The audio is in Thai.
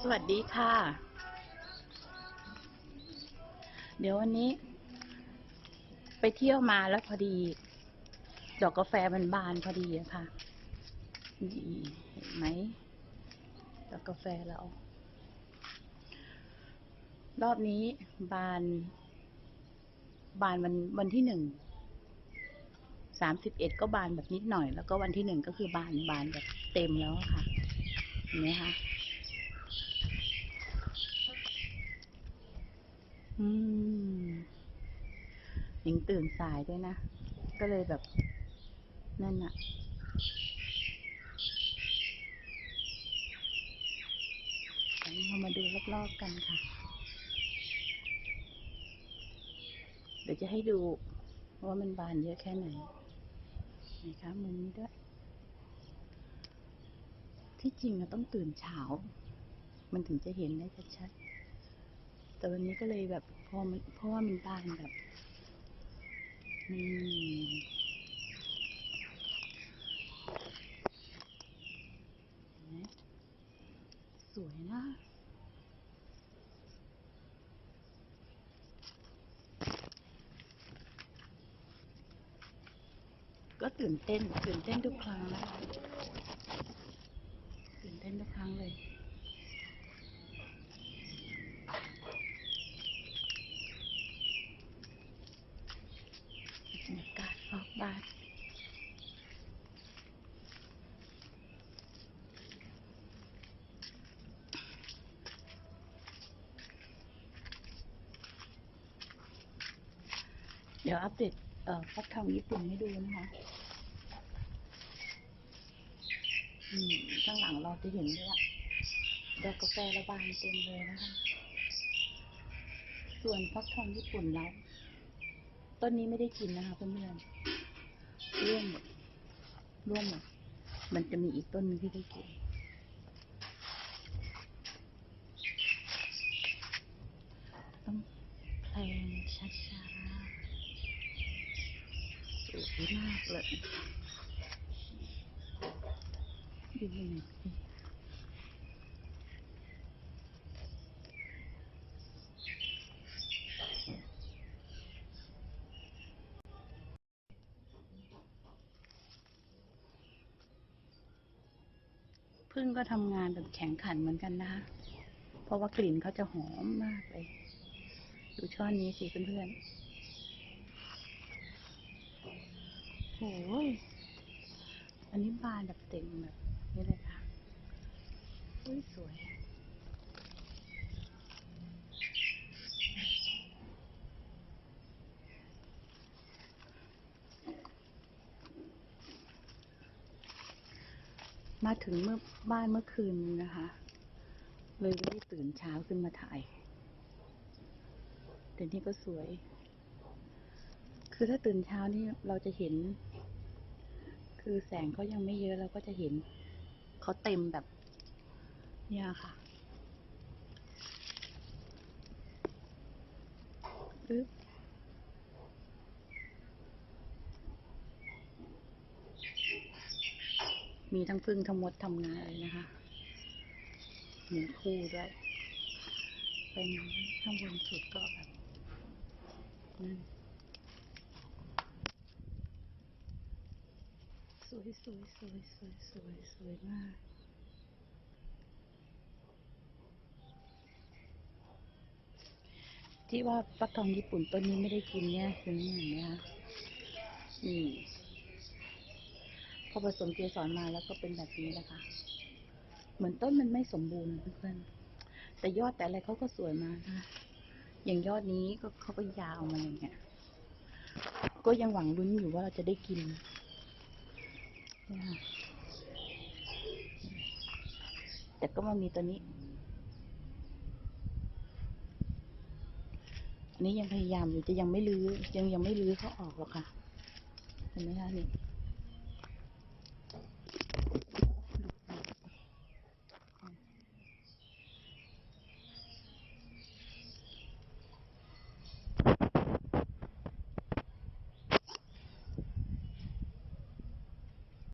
สวัสดีค่ะ เดี๋ยววันนี้ ไปเที่ยวมาแล้วพอดี ดอกกาแฟมันบานพอดีอะค่ะนี่เห็นไหมดอกกาแฟเรา รอบนี้บาน บานวันวันที่หนึ่งสามสิบเอ็ดก็บานแบบนิดหน่อย แล้วก็วันที่หนึ่งก็คือบานบานแบบเต็มแล้วค่ะเห็นไหมคะ อืมหญิงตื่นสายด้วยนะ ก็เลยแบบ นั่นอะเดี๋ยวเรามาดูรอบๆกันค่ะ เดี๋ยวจะให้ดูว่ามันบานเยอะแค่ไหนนะคะมุมนี้ด้วย ที่จริงอะต้องตื่นเช้า มันถึงจะเห็นได้ชัดๆ แต่วันนี้ก็เลยแบบพอมันเพราะว่ามันบานแบบนี่สวยนะก็ตื่นเต้น ตื่นเต้นทุกครั้งนะตื่นเต้นทุกครั้งเลย บรรยาการอบบ้าน เดี๋ยวอัปเดตเอ่อฟักทองญี่ปุ่นให้ดูนะคะอืมข้างหลังเราจะเห็นด้วยว่าดอกกาแฟระบานเต็มเลยนะคะ ส่วนฟักทองญี่ปุ่นเรา ต้นนี้ไม่ได้กินนะคะเพื่อนๆร่วงหมดร่วงหมดมันจะมีอีกต้นนึงที่ได้กินต้องแพลงช้าๆสวยมากเลยดูหน่ พึ่งก็ทำงานแบบแข็งขันเหมือนกันนะคะ เพราะว่ากลิ่นเขาจะหอมมากเลย ดูช่อนนี้สิเพื่อนๆโอ้ยอันนี้บานแบบเต็มแบบนี้เลยค่ะอุ้ยสวย มาถึงเมื่อบ้านเมื่อคืนนะคะ เลยไม่ตื่นเช้าขึ้นมาถ่าย แต่นี่ก็สวย คือถ้าตื่นเช้านี่เราจะเห็น คือแสงเขายังไม่เยอะเราก็จะเห็นเขาเต็มแบบ เนี่ยค่ะอึ๊บ มีทั้งพึ่งทั้งมดทำงานเลยนะคะหนึ่งคู่ด้วยเป็นข้างบนสุดก็แบบนั่นสวยสวยสวยสวยสวยสวยมากที่ว่าฟักทองญี่ปุ่นต้นนี้ไม่ได้กินเนี่ยคือนี่เห็นไหมคะนี่ พอผสมเกสรมาแล้วก็เป็นแบบนี้นะคะ เหมือนต้นมันไม่สมบูรณ์เพื่อนๆแต่ยอดแต่อะไรเขาก็สวยมากนะอย่างยอดนี้ก็เขาก็ยาวมาอย่างเงี้ย ก็ยังหวังลุ้นอยู่ว่าเราจะได้กินแต่ก็มามีตัวนี้ อันนี้ยังพยายามอยู่จะยังไม่รื้อยังยังไม่รื้อเขาออกหรอกค่ะ เห็นไหมคะนี่